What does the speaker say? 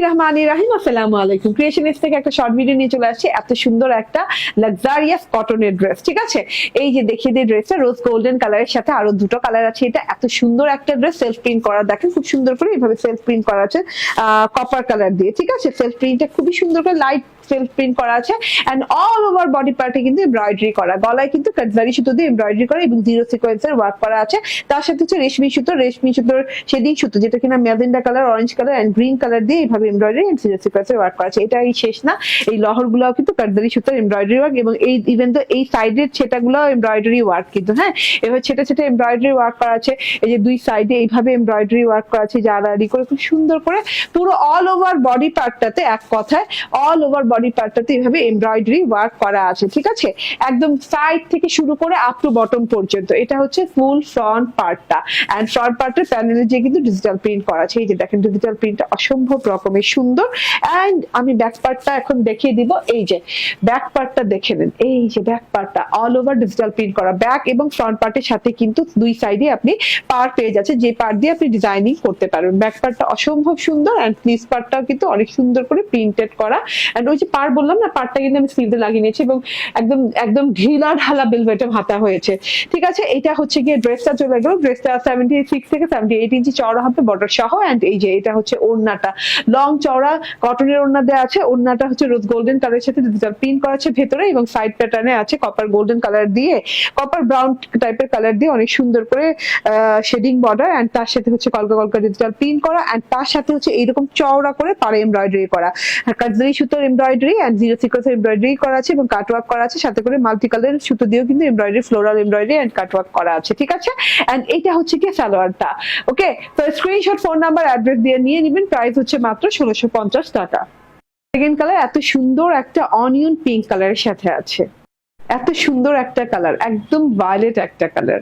রহমান খুবই সুন্দর করে লাইট সেলফ প্রিন্ট করা আছে। অল ওভার বডি পার্টে কিন্তু এমব্রয়ডারি করা। গলায় কিন্তু এমব্রয়ডারি করা এবং জিরো সিকোয়েন্সের ওয়ার্ক করা আছে। তার সাথে হচ্ছে রেশমি সুতো। রেশমি সুতোর শেডিং সুতো, যেটা কিনা magenta colour orange colour and green colour দিয়ে এইভাবে এমব্রয়ডারি এন্ড জিরো সিকোয়েন্সের ওয়ার্ক করা আছে। এটাই শেষ না। এই কিন্তু সুতোর এমব্রয়ডারি ওয়ার্ক এবং এই ইভেন তো এই সাইডের ছেটাগুলো এমব্রয়ডারি ওয়ার্ক কিন্তু হ্যাঁ? এবার ছেটা ছেটা এমব্রয়ডারি ওয়ার্ক করা আছে। এই যে দুই সাইডে এইভাবে এমব্রয়ডারি ওয়ার্ক করা আছে করে, খুব সুন্দর করে পুরো অল ওভার বডি পার্টটাতে এক কথায় অল ওভার বডি পার্টটাতে এইভাবে এমব্রয়ডারি ওয়ার্ক করা আছে, ঠিক আছে? একদম সাইড থেকে শুরু করে আপ টু বটম পর্যন্ত। এটা হচ্ছে ফুল ফ্রন্ট পার্টটা এন্ড ফ্রন্ট পার্টের প্যানেলে যে কিন্তু ডিজিটাল প্রিন্ট করা আছে। এই যে দেখেন ডিজিটাল প্রিন্টটা অসম্ভব রকমের সুন্দর। এন্ড আমি ব্যাক পার্টটা এখন দেখিয়ে দিব। এই যে ব্যাক পার্টটা দেখে নেন। এই যে ব্যাক পার্টটা অল ওভার ডিজিটাল প্রিন্ট করা। ব্যাক এবং ফ্রন্ট পার্টের সাথে কিন্তু দুই সাইডে আপনি পার পেয়ে যাচ্ছে যে পার্ট দিয়ে আপনি ডিজাইনিং করতে পারবেন। ব্যাক পার্টটা অসম্ভব সুন্দর এন্ড নিচ পার্টটাও কিন্তু অনেক সুন্দর করে প্রিন্টেড করা। এন্ড ওই যে পার বললাম না পার্টটা কিন্তু আমি স্লিভে লাগিয়ে নিয়েছি এবং একদম একদম ঢিলা ঢালা বেলভেটে হাতা হয়েছে। ঠিক আছে, এটা হচ্ছে গিয়ে ড্রেসটা চলে গেল। ড্রেসটা সেভেন্টি সিক্স থেকে সেভেন্টি এইট ইঞ্চি চওড়া হবে বর্ডার সহ। এন্ড এই যে, এটা হচ্ছে ওড়নাটা। লং চওড়া, কটনের ওড়না দেওয়া আছে, ওড়নাটা হচ্ছে রোজ গোল্ডেন কালারের সাথে ডিজিটাল প্রিন্ট করা আছে ভেতরে এবং সাইড প্যাটার্নে আছে কপার গোল্ডেন কালার দিয়ে কপার ব্রাউন টাইপের কালার দিয়ে অনেক সুন্দর করে শেডিং বর্ডার এন্ড তার সাথে হচ্ছে কলকা কলকা ডিজিটাল প্রিন্ট করা এন্ড তার সাথে হচ্ছে এইরকম চওড়া করে পাড়ে এমব্রয়ডারি করা। কাজদারি সুতোর এমব্রয়ডারি এন্ড জিরো সিকোয়েন্স এমব্রয়ডারি করা আছে এবং কাটওয়ার্ক করা আছে, সাথে করে মাল্টি কালারের সুতো দিয়েও কিন্তু embroidery floral embroidery and cutwork করা আছে, ঠিক আছে? এন্ড এটা হচ্ছে কি সালোয়ারটা ওকে তো স্ক্রিনশট ফোন নাম্বার অ্যাড্রেস দিয়ে নিয়ে নেবেন প্রাইস হচ্ছে মাত্র ষোলোশো পঞ্চাশ টাকা। সেকেন্ড কালার এত সুন্দর একটা অনিয়ন পিঙ্ক কালারের সাথে আছে। এত সুন্দর একটা কালার একদম ভায়োলেট একটা কালার